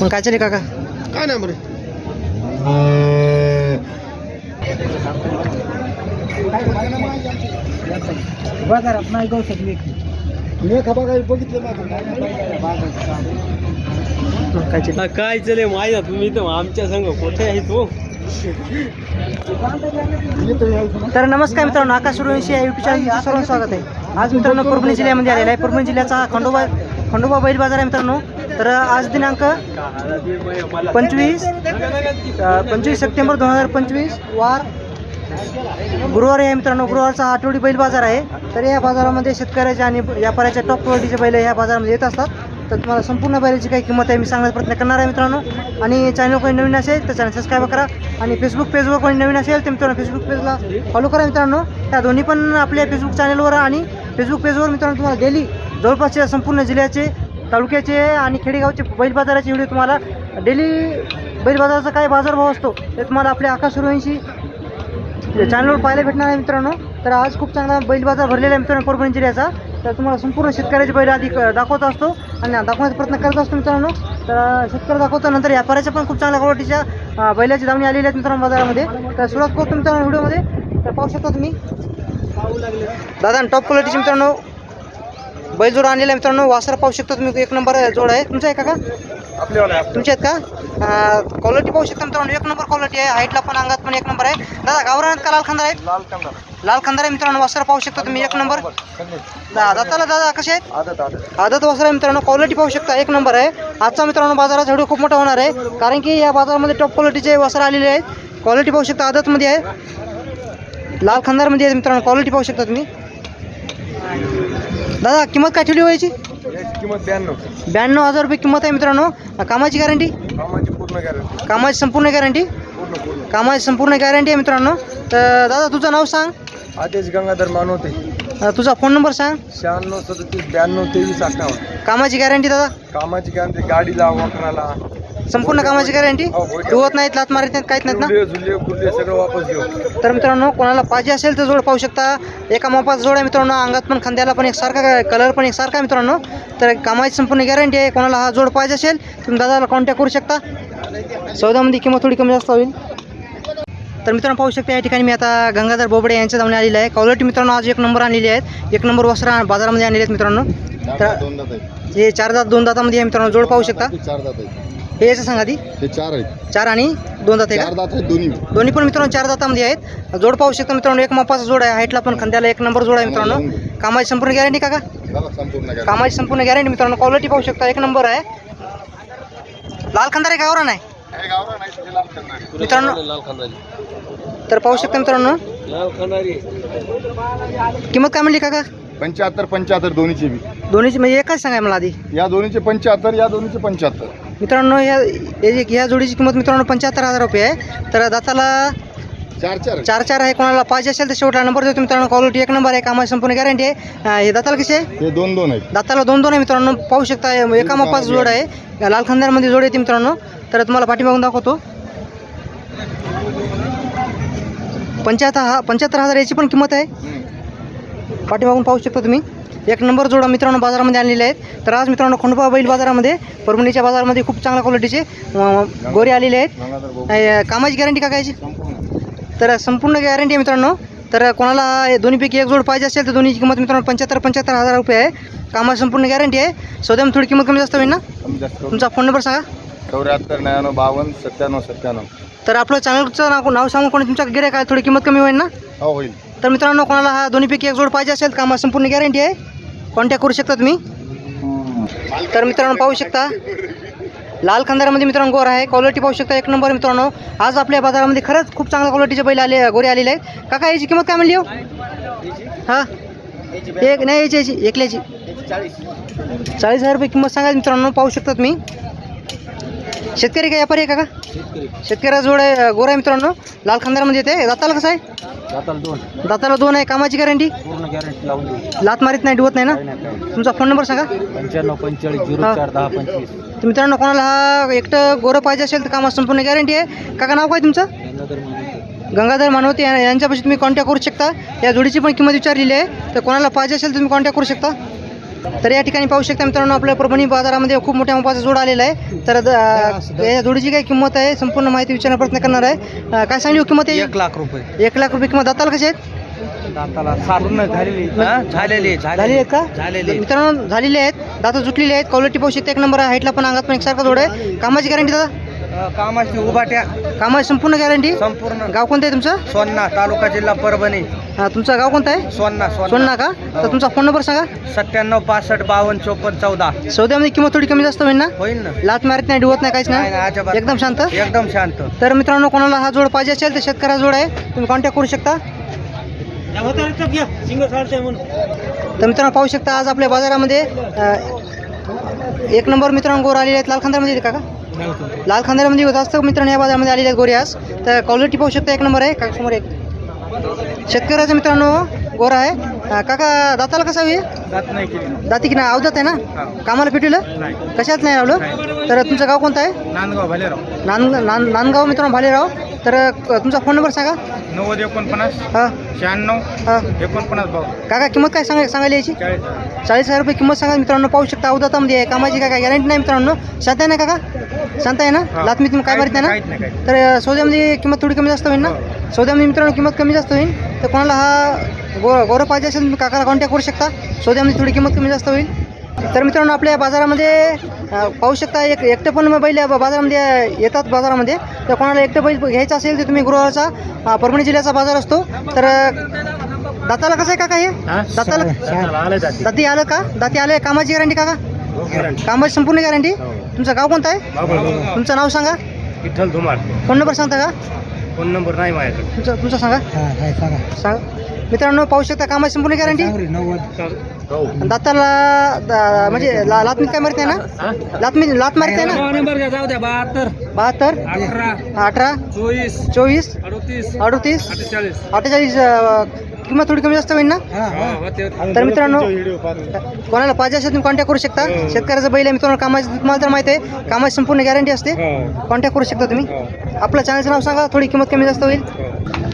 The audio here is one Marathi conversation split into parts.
पण काय चालेल काका? काय नाही बरे. बाजारात नाही जाऊ शकले मी खबा काही बघितलं काय चालेल काय चले माहिती तुम्ही तर आमच्या संग कुठे आहे तू? तर नमस्कार मित्रांनो आकाश सूर्यवंशी या युट्यूब चॅनलचं सर्वांचं स्वागत आहे. आज मित्रांनो परभणी जिल्ह्यामध्ये आलेला आहे. परभणी जिल्ह्याचा हा खंडोबा खंडोबा बैल बाजार आहे मित्रांनो. तर आज दिनांक पंचवीस पंचवीस सप्टेंबर दोन हजार पंचवीस. वार गुरुवार आहे मित्रांनो. गुरुवारचा आठवडी बैल बाजार आहे. तर या बाजारामध्ये शेतकऱ्याच्या आणि व्यापाऱ्याच्या टॉप क्वालिटीचे बैल ह्या बाजारामध्ये येत असतात. तर तुम्हाला संपूर्ण बैलाची काही किंमत आहे मी सांगण्याचा प्रयत्न करणार आहे मित्रांनो. आणि चॅनल कोणी नवीन असेल तर चॅनल सबस्क्राईब करा. आणि फेसबुक पेजवर कोणी नवीन असेल तर मित्रांनो फेसबुक पेजला फॉलो करा मित्रांनो. त्या दोन्ही पण आपल्या फेसबुक चॅनलवर आणि फेसबुक पेजवर मित्रांनो तुम्हाला डेली जवळपासच्या संपूर्ण जिल्ह्याचे तालुक्याचे आणि खेडेगावचे बैल बाजाराचे व्हिडिओ तुम्हाला डेली बैल बाजाराचा काय बाजारभाव असतो ते तुम्हाला आपल्या आकाश चॅनलवर पाहायला भेटणार आहे मित्रांनो तर आज खूप चांगला बैल बाजार भरलेला आहे मित्रांनो परभणी जिल्ह्याचा. तर तुम्हाला संपूर्ण शेतकऱ्याचे बैल आधी क- दाखवत असतो आणि दाखवण्याचा प्रयत्न करत असतो मित्रांनो. तर शेतकरी दाखवतो नंतर व्यापाऱ्याच्या पण खूप चांगल्या क्वालिटीच्या बैलाची दावणी आलेली आहेत मित्रांनो बाजारामध्ये. तर सुरुवात करतो मित्रांनो व्हिडिओमध्ये. तर पाहू शकता तुम्ही. दादा टॉप क्वालिटीचे मित्रांनो बैल जोड आणलेला आहे मित्रांनो. वासर पाहू शकता तुम्ही. एक नंबर जोड आहे. तुमचा आहे का तुमचे आहेत का? क्वालिटी पाहू शकता मित्रांनो. एक नंबर क्वालिटी आहे. हाईटला पण अंगात पण एक नंबर आहे. दादा गावरानात का लाल खांदार आहे लाल खांदार आहे मित्रांनो. वासर पाहू शकता तुम्ही. एक नंबर. दा- दाताला दादा कसे आहेत? आदत वासर आहे मित्रांनो. क्वालिटी पाहू शकता. एक नंबर आहे. आजचा मित्रांनो बाजाराचा व्हिडिओ खूप मोठा होणार आहे. कारण की या बाजारामध्ये टॉप क्वालिटीचे वासर आलेले आहेत. क्वालिटी पाहू शकता. आदतमध्ये आहे. लाल खांदारमध्ये आहे मित्रांनो. क्वालिटी पाहू शकता तुम्ही. दादा किंमत काय ठेवली व्हायची याची किंमत ब्याण्णव. ब्याण्णव हजार रुपये किंमत आहे मित्रांनो. कामाची गॅरंटी कामाची पूर्ण गॅरंटी कामाची संपूर्ण गॅरंटी पूर्ण पूर्ण. कामाची संपूर्ण गॅरंटी आहे मित्रांनो. तर दादा तुझं नाव सांग. आदेश गंगाधर मानवते अ, तुझा फोन नंबर सांग. शहाण्णव सदतीस ब्याण्णव तेवीस अठ्ठावन्न. कामाची गॅरंटी दादा? कामाची गॅरंटी गाडीला वाकराला संपूर्ण कामाची गॅरंटी हो. धुवत नाहीत लात मारत नाहीत काहीच नाहीत ना? सगळं वापस घेऊ. तर मित्रांनो कोणाला पाहिजे असेल तर जोड पाहू शकता. एका मापाचा जोड आहे मित्रांनो अंगात पण खांद्याला पण एक सारखा कलर पण एक सारखा आहे मित्रांनो. तर कामाची संपूर्ण गॅरंटी आहे कोणाला हा जोड पाहिजे असेल तुम्ही दादाला कॉन्टॅक्ट करू शकता. सौदामध्ये किंमत थोडी कमी जास्त होईल. तर मित्रांनो पाहू शकता या ठिकाणी मी आता गंगाधर बोबडे यांच्या जाऊन आलेले आहे. क्वालिटी मित्रांनो आज एक नंबर आणलेली आहेत. एक नंबर वस्त्र बाजारामध्ये आणलेले आहेत मित्रांनो. तर हे चार दात दोन दातामध्ये मित्रांनो जोड पाहू शकता. हे याचं सांगा ती हे चार आहेत. चार आणि दोन दात आहे चार का? दात आहेत दोन्ही. दोन्ही पण मित्रांनो चार दातामध्ये आहेत. जोड पाहू शकता मित्रांनो एक मापाचा जोड आहे हाईटला पण खांद्याला एक नंबर जोड आहे मित्रांनो. कामाची संपूर्ण गॅरंटी का संपूर्ण काय कामाची संपूर्ण गॅरंटी मित्रांनो. क्वालिटी पाहू शकता एक नंबर आहे. लाल खंदार आहे गावरा नाही हे लाल करणार. मित्रांनो लाल तर पाहू शकता मित्रांनो. लाल किंमत काय म्हणली काका? पंच्याहत्तर पंच्याहत्तर दोन्हीचे बी. दोन्हीची म्हणजे एकच सांगाय मला आधी. या दोन्हीचे पंच्याहत्तर या दोन्हीचे पंच्याहत्तर. मित्रांनो ह्या ह्या जोडीची किंमत मित्रांनो पंच्याहत्तर हजार रुपये आहे. तर दाताला चार चार चार चार आहे. कोणाला पाहिजे असेल तर शेवटला नंबर देतो मित्रांनो. क्वालिटी एक नंबर आहे. कामाची संपूर्ण गॅरंटी आहे. हे दाताला कसे आहे? हे दोन दोन आहेत. दाताला दोन दोन आहे मित्रांनो. पाहू शकता एका मापाचा जोड आहे. लाल खंदारमध्ये जोड येते मित्रांनो. तर तुम्हाला पाठीमागून दाखवतो. पंच्याहत्तर हा पंच्याहत्तर हजार याची पण किंमत आहे. पाठीमागून पाहू शकता तुम्ही. एक नंबर जोडा मित्रांनो बाजारामध्ये आणलेले आहेत. तर आज मित्रांनो खंडोबा बैल बाजारामध्ये परभणीच्या बाजारामध्ये खूप चांगल्या क्वालिटीचे गोरे आलेले आहेत. कामाची गॅरंटी का कायची तर संपूर्ण गॅरंटी आहे मित्रांनो. तर कोणाला दोन्हीपैकी एक जोड पाहिजे असेल तर दोन्हीची किंमत मित्रांनो पंच्याहत्तर पंच्याहत्तर हजार रुपये आहे. कामाची संपूर्ण गॅरंटी आहे. सौद्यामध्ये थोडी किंमत कमी जास्त होईल ना. तुमचा फोन नंबर सांगा. चौऱ्याहत्तर नव्याण्णव बावन्न सत्त्याण्णव सत्त्याण्णव. तर आपलं चॅनलचं नाव नाव सांगून कोणी तुमच्या गिरे काय थोडी किंमत कमी होईल ना? हो होईल. तर मित्रांनो कोणाला हा दोन्हीपैकी एक जोड पाहिजे असेल कामाची संपूर्ण गॅरंटी आहे. कॉन्टॅक्ट करू शकता तुम्ही. तर मित्रांनो पाहू शकता. लाल खांदारामध्ये मित्रांनो गोर आहे. क्वालिटी पाहू शकता. एक नंबर मित्रांनो. आज आपल्या बाजारामध्ये खरंच खूप चांगल्या क्वालिटीचे बैल आले गोरे आलेले आहेत. काका याची किंमत काय म्हणली हो? हां? एक नाही याची याची एकल्याची. चाळीस हजार रुपये किंमत सांगा मित्रांनो. पाहू शकता तुम्ही. शेतकरी का व्यापारी आहे काका शेतकऱ्याचा जोड आहे गोरा आहे मित्रांनो. लाल खंदारामध्ये येते. दाताला कसं आहे? जाताल दोन. दाताला दोन आहे. कामाची गॅरंटी? पूर्ण गॅरंटी लावून देऊ. लात मारीत नाही डुवत नाही ना? तुमचा फोन नंबर सांगा. पंच्याण्णव पंचेचाळीस झिरो. चार दहा पंचवीस. तर मित्रांनो कोणाला हा एकटं गोरं पाहिजे असेल तर कामात संपूर्ण गॅरंटी आहे. काका नाव काय तुमचं? गंगाधर मानवते. गंगाधर मानवते. या- यांच्यापाशी तुम्ही कॉन्टॅक्ट करू शकता. या जोडीची पण किंमत विचारलेली आहे. तर कोणाला पाहिजे असेल तुम्ही कॉन्टॅक्ट करू शकता. तर या ठिकाणी पाहू शकता मित्रांनो आपल्या परभणी बाजारामध्ये खूप मोठ्या मापाचा जोड आलेला आहे. तर द- या जोडीची काय किंमत आहे संपूर्ण माहिती विचारण्याचा प्रयत्न करणार आहे. अं, काय सांगली हो किंमत आहे? एक लाख रुपये. एक लाख रुपये किंमत. दाताला कसे आहेत? दाताला पूर्ण झालेली हा? झालेली झालेले आहेत का? झालेली मित्रांनो झालेले आहेत. दाता जुटलेले आहेत. क्वालिटी पाहू शकता एक नंबर आहे. हाईटला पण अंगात पण एकसारखा जोड आहे. कामाची गॅरंटी दादा? अं, कामाची उभाट्या कामाची संपूर्ण गॅरंटी संपूर्ण. गाव कोणतं आहे तुमचं? सोन्ना तालुका जिल्हा परभणी. हा, तुमचं गाव कोणतं आहे? सोन्ना सोन्ना. का? तर तुमचा फोन नंबर सांगा. सत्त्याण्णव पासष्ट बावन्न चोपन्न चौदा. सौद्यामध्ये किंमत थोडी कमी जास्त होईल ना? होईल ना. लात मारत नाही डुवत नाही काहीच नाही, नाही, नाही अजिबात एकदम शांत? एकदम शांत. तर मित्रांनो कोणाला हा जोड पाहिजे असेल तर शेतकऱ्या जोड आहे. तुम्ही कॉन्टॅक्ट करू शकता. तर मित्रांनो पाहू शकता आज आपल्या बाजारामध्ये अं, एक नंबर मित्रांनो गोर आलेले आहेत. लाल खांद्यामध्ये आहेत का का? लाल खांद्यामध्ये जास्त मित्रांनो या बाजारामध्ये आलेले आहेत गोरे आज. तर क्वालिटी पाहू शकता एक नंबर आहे. का समोर एक? शेतकऱ्याचा मित्रांनो गोरा आहे. काका दाताला कसा केली. दाती की नाही अवदात आहे ना? कामाला पेटवलं? नाही. कशात नाही लावलं तर तुमचं गाव कोणतं आहे? नांदगाव भालेराव. नान नांदगाव मित्रांनो भालेराव. तर अ, तुमचा फोन नंबर सांगा. नव्वद एकोणपन्नास हां. शहाण्णव हां. एकोणपन्नास भाऊ काका किंमत काय सांगा सांगायला याची चाळीस चाळीस हजार रुपये किंमत सांगा मित्रांनो. पाहू शकता अवदातामध्ये आहे. कामाची काय काय गॅरंटी नाही मित्रांनो. शांत आहे ना काका? शांत आहे ना? हा. लात मी तुम्ही काय मारित नाही काहीच ना? नाही काहीच तर अ, सौद्यामध्ये किंमत थोडी कमी जास्त होईल ना? सौद्यामध्ये मित्रांनो किंमत कमी जास्त होईल. तर कोणाला हा गो गौरव पाहिजे असेल तुम्ही काकाला कॉन्टॅक्ट करू शकता. सौद्यामध्ये थोडी किंमत कमी जास्त होईल. तर मित्रांनो आपल्या बाजारामध्ये पाहू शकता एक एकटं पण बैल या बाजारामध्ये येतात बाजारामध्ये. तर कोणाला एकटं बैल घ्यायचं असेल तर तुम्ही गृहाचा अ, परभणी जिल्ह्याचा बाजार असतो. तर दाताला कसं आहे काका हे? दाताला दाती. आलं का? दाती आलं कामाची गॅरंटी काका? कामाची संपूर्ण गॅरंटी? तुमचं गाव कोणतं आहे? तुमचं नाव सांगा. विठ्ठल धुमाळ. फोन नंबर सांगता का? फोन नंबर नाही माझ्याकडे. तुमचं तुमचं सांगा. सांगा. मित्रांनो पाहू शकता कामाची संपूर्ण गॅरंटी? दाताला दा- म्हणजे ला- लात काय मारते ना? लात मी लात मारते ना? नंबर जाऊ द्या बहात्तर. बहात्तर? अठरा. अठरा? चोवीस. चोवीस? अडतीस. अडतीस? अठ्ठेचाळीस. अठ्ठेचाळीस अ, किंमत थोडी कमी जास्त होईल ना? तर मित्रांनो कोणाला पाहिजे असेल तुम्ही कॉन्टॅक्ट करू शकता. शेतकऱ्याचं बैल आहे मित्रांनो कामाची तुम्हाला तर माहिती आहे कामाची संपूर्ण गॅरंटी असते. कॉन्टॅक्ट करू शकता तुम्ही. आपलं चॅनलचं नाव सांगा थोडी किंमत कमी जास्त होईल.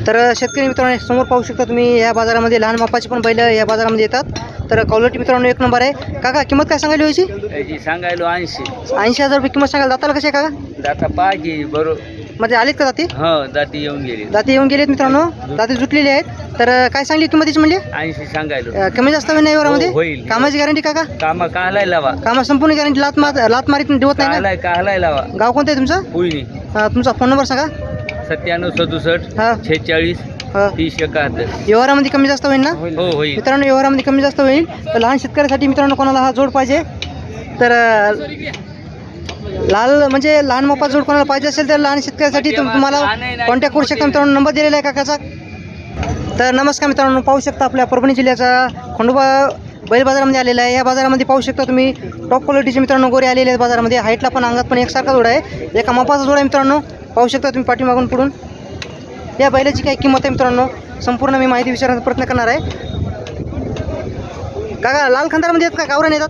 तर शेतकरी मित्रांनो समोर पाहू शकता तुम्ही या बाजारामध्ये लहान मापाची पण बैल या बाजारामध्ये येतात. तर क्वालिटी मित्रांनो एक नंबर आहे. काका किंमत काय सांगायला व्हायची याची सांगायलो ऐंशी. ऐंशी हजार रुपये किंमत सांगायला दाताला कशी आहे काका? दाता पाहिजे बरोबर म्हणजे आलेत का दाती? हो दाती येऊन गेली दाती येऊन गेलेत मित्रांनो. दाती जुटलेली आहेत. तर काय सांगली किंमतीची म्हणजे? ऐंशी सांगायलो अ, कमी जास्त होईल नाही हो, वरामध्ये? होईल. कामाची गॅरंटी काका कामा काहलाय लावा. कामा संपूर्ण गॅरंटी लात मार लात मारीत दिवत नाही ना? काहलाय काहलाय लावा. गाव कोणतं आहे तुमचं? पुईनी अ, तुमचा फोन नंबर सांगा. सत्त्याण्णव सदुसष्ट हा. छेचाळीस हा. तीस एकाहत्तर. व्यवहारामध्ये कमी जास्त होईल ना? हो होईल. मित्रांनो व्यवहारामध्ये कमी जास्त होईल. तर लहान शेतकऱ्यासाठी मित्रांनो कोणाला हा जोड पाहिजे? तर अ, लाल म्हणजे लहान मोपा जोड कोणाला पाहिजे असेल तर लहान शेतकऱ्यासाठी तुम- तुम्हाला कॉन्टॅक्ट करू शकता मित्रांनो. नंबर दिलेला आहे काकाचा. तर नमस्कार मित्रांनो पाहू शकता आपल्या परभणी जिल्ह्याचा खंडोबा बैल बाजारामध्ये आलेला आहे. या बाजारामध्ये पाहू शकता तुम्ही टॉप क्वालिटीचे मित्रांनो गोरे आलेले आहेत बाजारामध्ये. हाईटला पण अंगात पण एकसारखा जोड आहे. एका मापाचा जोड आहे मित्रांनो. पाहू शकता तुम्ही पाठीमागून पुढून. या बैलाची काय किंमत आहे मित्रांनो? संपूर्ण मी माहिती विचारण्याचा प्रयत्न करणार आहे. काका लाल खंदारामध्ये आहेत का? गावरान येतात?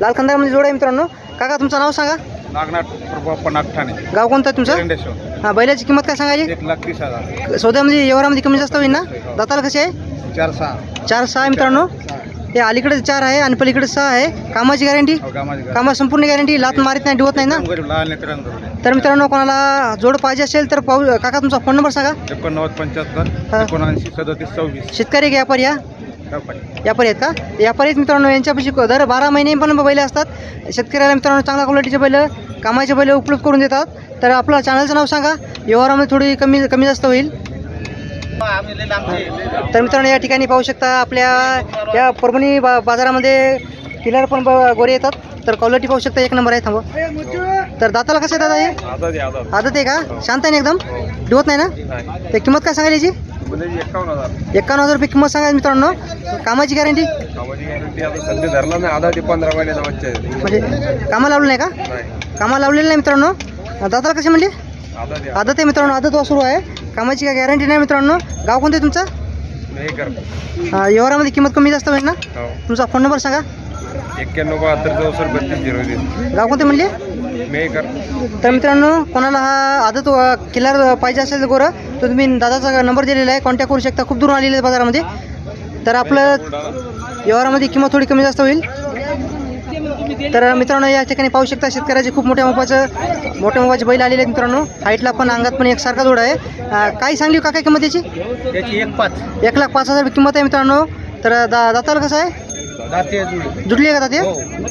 लाल खंदारामध्ये जोड आहे मित्रांनो. काका तुमचं नाव सांगा? नागनाथ प्रभू ठाणे. गाव कोणतं आहे तुमचं. हां बैलाची किंमत काय सांगायची? एक लाख तीस हजार. सौद्यामध्ये व्यवहारामध्ये कमी जास्त होईल ना? दाताला कशी आहे? चार सहा. चार सहा आहे मित्रांनो. हे अलीकडे चार आहे आणि पलीकडे सहा आहे. कामाची गॅरंटी? हो, कामाची. कामा संपूर्ण गॅरंटी? लात मारित नाही डिवत नाही ना? एकदम गरीब लहान लेकरांना तर मित्रांनो कोणाला जोड पाहिजे असेल तर पाहू काका तुमचा फोन नंबर सांगा. एकोणनव्वद. पंच्याहत्तर एकोणऐंशी सदतीस सव्वीस. शेतकरी का व्यापारी या व्यापारी. आहेत का? व्यापारी आहेत मित्रांनो यांच्यापाशी दर बारा महिने पण बैल असतात. शेतकऱ्याला मित्रांनो चांगल्या क्वालिटीचे बैल कामाचे बैल उपलब्ध करून देतात. तर आपलं चॅनलचं नाव सांगा. व्यवहारामध्ये थोडी कमी कमी जास्त होईल. तर मित्रांनो या ठिकाणी पाहू शकता आपल्या या परभणी बा बाजारामध्ये किलर पण गोरे येतात. तर क्वालिटी पाहू शकता एक नंबर आहे थांबा. तर दाताला कसं दादा हे? आदत आहे का? शांत आहे ना एकदम? डिवत नाही ना? ते किंमत काय सांगायला याची एकावन्न हजार. एकावन्न हजार रुपये किंमत सांगायला मित्रांनो. कामाची गॅरंटी कामाची गॅरंटी आता सध्या धरला नाही आधा ते पंधरा महिन्याचा बच्चा आहे. म्हणजे कामा लावलं नाही का? नाही. कामा लावलेलं नाही मित्रांनो. दाताला कसे म्हणले आधा ते आदत आहे मित्रांनो आदत सुरू आहे. कामाची काय गॅरंटी नाही मित्रांनो. गाव कोणतं आहे तुमचं? हे कर अं, व्यवहारामध्ये किंमत कमी जास्त होईल ना? हो. तुमचा फोन नंबर सांगा. एक्क्याण्णव बहात्तर चौसष्ट बत्तीस झिरो तीन गाव कोणते म्हणले? मेकर तर मित्रांनो कोणाला हा आदत व किल्लार पाहिजे असेल गोरं तर तुम्ही दादाचा नंबर दिलेला आहे. कॉन्टॅक्ट करू शकता. खूप दूर आलेले बाजारामध्ये. तर आपलं व्यवहारामध्ये किंमत थोडी कमी जास्त होईल. तर मित्रांनो या ठिकाणी पाहू शकता शेतकऱ्याचे खूप मोठ्या मापाचं मोठ्या मापाचे बैल आलेले आहेत मित्रांनो. हाईटला पण अंगात पण एकसारखा जोड आहे. काय सांगली का काय किंमत याची? एक पाच. एक लाख पाच हजार किंमत आहे मित्रांनो. तर दा दाताला कसं आहे? दाते जुटली आहे का दाते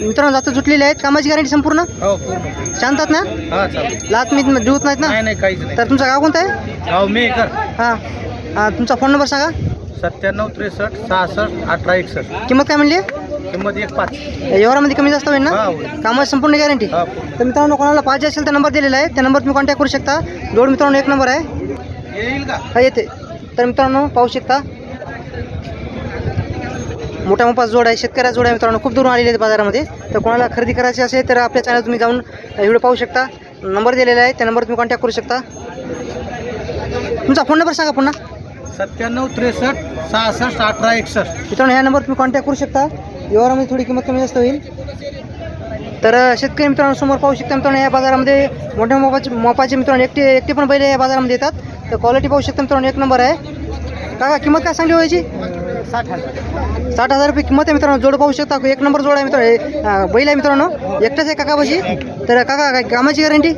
मित्रांनो दातं जुटलेले आहेत. कामाची गॅरंटी संपूर्ण? हो पूर्ण. शांतात ना? हा लात मी देऊत नाहीत ना? नाही नाही काहीच नाही. तर तुमचं गाव कोणतं आहे? गाव मेकर हां. हां तुमचा फोन नंबर सांगा. सत्त्याण्णव त्रेसष्ट सहासष्ट अठरा एकसष्ट. किंमत काय म्हणली? किंमत एक पाच. व्यवहारामध्ये कमी जास्त होईल हा, ना होईल. कामाची संपूर्ण गॅरंटी हा तर मित्रांनो कोणाला पाहिजे असेल तर नंबर दिलेला आहे. त्या नंबर तुम्ही कॉन्टॅक्ट करू शकता. जोड मित्रांनो एक नंबर आहे. येईल का? हा येते. तर मित्रांनो पाहू शकता. मोठा मोठा जोड आहे शेतकऱ्या जोड आहे मित्रांनो खूप दूर आलेले आहेत बाजारामध्ये. तर कोणाला खरेदी करायची असेल तर आपल्या चॅनल तुम्ही जाऊन व्हिडिओ पाहू शकता. नंबर दिलेला आहे त्या नंबर तुम्ही कॉन्टॅक्ट करू शकता. तुमचा फोन नंबर सांगा पुन्हा. सत्त्याण्णव त्रेसष्ट सहासष्ट अठरा एकसष्ट. मित्रांनो ह्या नंबर तुम्ही कॉन्टॅक्ट करू शकता. व्यवहारामध्ये थोडी किंमत कमी जास्त होईल. तर अ, शेतकरी मित्रांनो समोर पाहू शकता मित्रांनो या बाजारामध्ये मोठ्या मोपाचे मोपाचे मित्रांनो एकटे एकटे पण बैल या बाजारामध्ये येतात. तर क्वालिटी पाहू शकता मित्रांनो एक नंबर आहे. काका किंमत काय सांगली व्हायची साठ हजार. साठ हजार रुपये किंमत आहे मित्रांनो जोड पाहू शकता. एक नंबर जोड आहे मित्रांनो बैल आहे मित्रांनो. एकटाच आहे काकापाशी तर काका काय कामाची गॅरंटी?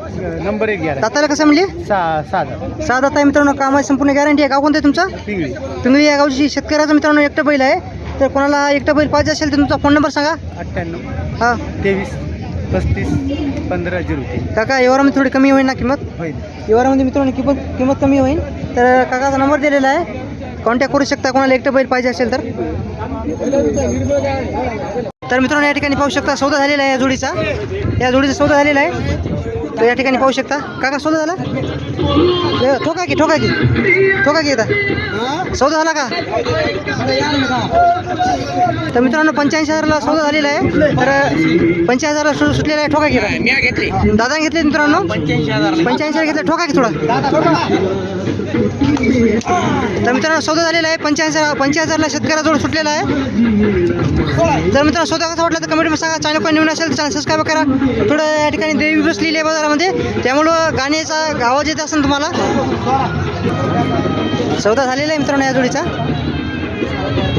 नंबर एक दाताला कसं म्हणली? सहा दाता आहे मित्रांनो कामाची संपूर्ण गॅरंटी आहे. गाव कोणतं आहे तुमचं? पिंगळी. पिंगळी या गावची शेतकऱ्याचा मित्रांनो एकटा बैल आहे. तर कोणाला एकटा बैल पाहिजे असेल तर तुमचा फोन नंबर सांगा. अठ्ठ्याण्णव. हां. तेवीस पस्तीस पंधरा झिरो काका व्यवहारामध्ये थोडी कमी होईल ना किंमत? होईल. व्यवहारामध्ये मित्रांनो किंमत किंमत कमी होईल. तर काकाचा नंबर दिलेला आहे. कॉन्टॅक्ट करू शकता? कोणाला एकटं बैल पाहिजे असेल तर? तर मित्रांनो या ठिकाणी पाहू शकता सौदा झालेला आहे या जोडीचा. या जोडीचा सौदा झालेला आहे. तर या ठिकाणी पाहू शकता. काका सौदा झाला? ठोका की ठोका की. ठोका की आता. सौदा झाला का? तर मित्रांनो पंच्याऐंशी हजारला सौदा झालेला आहे. तर पंच्याऐंशी हजारला सुटलेला आहे. ठोका की. दादा घेतले. मित्रांनो? पंच्याऐंशी हजार पंच्याऐंशी हजार घेतलं. ठोका की थोडा. तर मित्रांनो सौदा झालेला आहे. पंच्याऐंशी पंच्याऐंशी हजारला शेतकऱ्याजवळ सुटलेला आहे. जर मित्रांनो सौदा कसा वाटला तर कमेंटमध्ये सांगा. चॅनल पण नवीन असेल तर चॅनल सबस्क्राईब करा. थोडं या ठिकाणी देवी बसलेली आहे बाजारामध्ये. त्यामुळं गाण्याचा आवाज येत असेल तुम्हाला. सौदा झालेला आहे मित्रांनो या जोडीचा.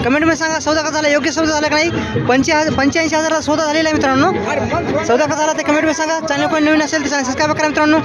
कमेंटमध्ये सांगा सौदा कसा झाला? योग्य सौदा झाला का नाही? पंच्या पंच्याऐंशी हजाराला सौदा झालेला आहे मित्रांनो. सौदा कसा झाला ते कमेंटमध्ये सांगा. चॅनल पण नवीन असेल तर चॅनल सबस्क्राईब करा मित्रांनो.